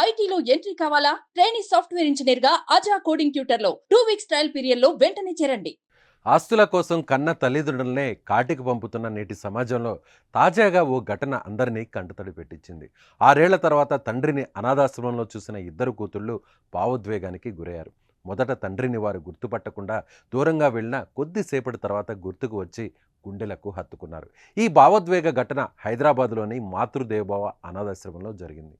ఐటీలో ఎంట్రీ కావాలా? Training software ఇంజనీర్గా అజా కోడింగ్ ట్యూటర్లో టూ వీక్స్ ట్రయల్ పీరియడ్లో వెంటనే చేరండి. ఆస్తుల కోసం కన్న తల్లిదండ్రులనే కాటికి పంపుతున్న నేటి సమాజంలో తాజాగా ఓ ఘటన అందరినీ కంటతడి పెట్టించింది. ఆరేళ్ళ తర్వాత తండ్రిని అనాథాశ్రమంలో చూసిన ఇద్దరు కూతుళ్ళు భావోద్వేగానికి గురయ్యారు. మొదట తండ్రిని వారు గుర్తుపట్టకుండా దూరంగా వెళ్ళిన కొద్దిసేపటి తర్వాత గుర్తుకు వచ్చి గుండెలకు హత్తుకున్నారు. ఈ భావోద్వేగ ఘటన హైదరాబాద్లోని మాతృదేవభావ అనాథాశ్రమంలో జరిగింది.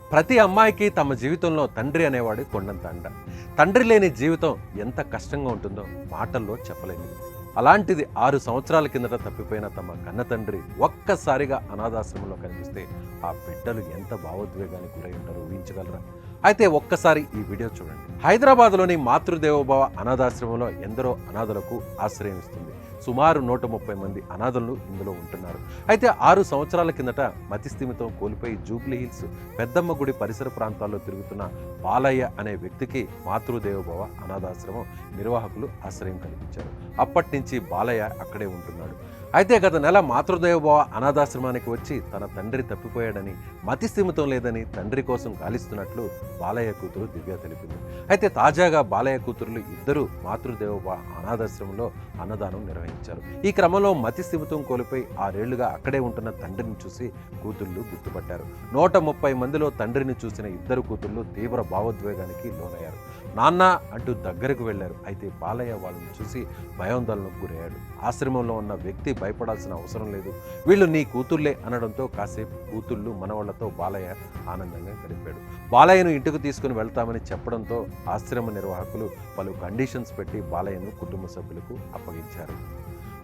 ప్రతి అమ్మాయికి తమ జీవితంలో తండ్రి అనేవాడు కొండంత అండ. తండ్రి లేని జీవితం ఎంత కష్టంగా ఉంటుందో మాటల్లో చెప్పలేము అలాంటిది ఆరు సంవత్సరాల కిందట తప్పిపోయిన తమ కన్న తండ్రి ఒక్కసారిగా అనాథాశ్రమంలో కనిపిస్తే ఆ బిడ్డలు ఎంత భావోద్వేగానికి గురై ఉంటారో ఊహించగలరా? అయితే ఒక్కసారి ఈ వీడియో చూడండి. హైదరాబాద్లోని మాతృదేవోభవ అనాథాశ్రమంలో ఎందరో అనాథలకు ఆశ్రయం ఇస్తుంది సుమారు నూట ముప్పై మంది అనాథలు ఇందులో ఉంటున్నారు. అయితే ఆరు సంవత్సరాల కిందట మతిస్థిమితం కోల్పోయి జూబ్లీ హిల్స్ పెద్దమ్మ గుడి పరిసర ప్రాంతాల్లో తిరుగుతున్న బాలయ్య అనే వ్యక్తికి మాతృదేవోభవ అనాథాశ్రమం నిర్వాహకులు ఆశ్రయం కల్పించారు. అప్పటి నుంచి బాలయ్య అక్కడే ఉంటున్నాడు. అయితే గత నెల మాతృదేవబావ అనాథాశ్రమానికి వచ్చి తన తండ్రి తప్పిపోయాడని మతిస్థిమితం లేదని తండ్రి కోసం గాలిస్తున్నట్లు బాలయ్య కూతురు దివ్య తెలిపింది. అయితే తాజాగా బాలయ్య కూతురులు ఇద్దరు మాతృదేవబావ అనాథాశ్రమంలో అన్నదానం నిర్వహించారు. ఈ క్రమంలో మతిస్థిమితం కోల్పోయి ఆరేళ్ళుగా అక్కడే ఉంటున్న తండ్రిని చూసి కూతుళ్ళు గుర్తుపట్టారు. నూట ముప్పై మందిలో తండ్రిని చూసిన ఇద్దరు కూతుళ్ళు తీవ్ర భావోద్వేగానికి లోనయ్యారు. నాన్న అంటూ దగ్గరకు వెళ్ళారు. అయితే బాలయ్య వాళ్ళని చూసి భయోందోళనకు గురయ్యాడు. ఆశ్రమంలో ఉన్న వ్యక్తి భయపడాల్సిన అవసరం లేదు. వీళ్ళు నీ కూతుర్లే అనడంతో కాసేపు కూతుళ్ళు మనవాళ్ళతో బాలయ్య ఆనందంగా గడిపాడు. బాలయ్యను ఇంటికి తీసుకుని వెళ్తామని చెప్పడంతో ఆశ్రమ నిర్వాహకులు పలు కండిషన్స్ పెట్టి బాలయ్యను కుటుంబ సభ్యులకు అప్పగించారు.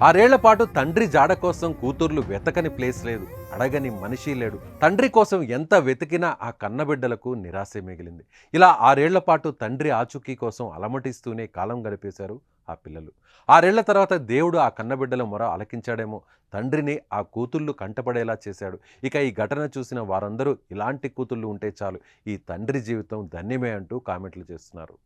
ఆరేళ్ళ పాటు తండ్రి జాడ కోసం కూతుర్లు వెతకని ప్లేస్ లేదు అడగని మనిషి లేడు. తండ్రి కోసం ఎంత వెతికినా ఆ కన్నబిడ్డలకు నిరాశ మిగిలింది. ఇలా ఆరేళ్ళ పాటు తండ్రి ఆచూకీ కోసం అలమటిస్తూనే కాలం గడిపేశారు ఆ పిల్లలు. ఆరేళ్ళ తర్వాత దేవుడు ఆ కన్నబిడ్డల మొర అలకించాడేమో తండ్రిని ఆ కూతుళ్ళు కంటపడేలా చేశాడు. ఇక ఈ ఘటన చూసిన వారందరూ ఇలాంటి కూతుళ్ళు ఉంటే చాలు ఈ తండ్రి జీవితం ధన్యమే అంటూ కామెంట్లు చేస్తున్నారు.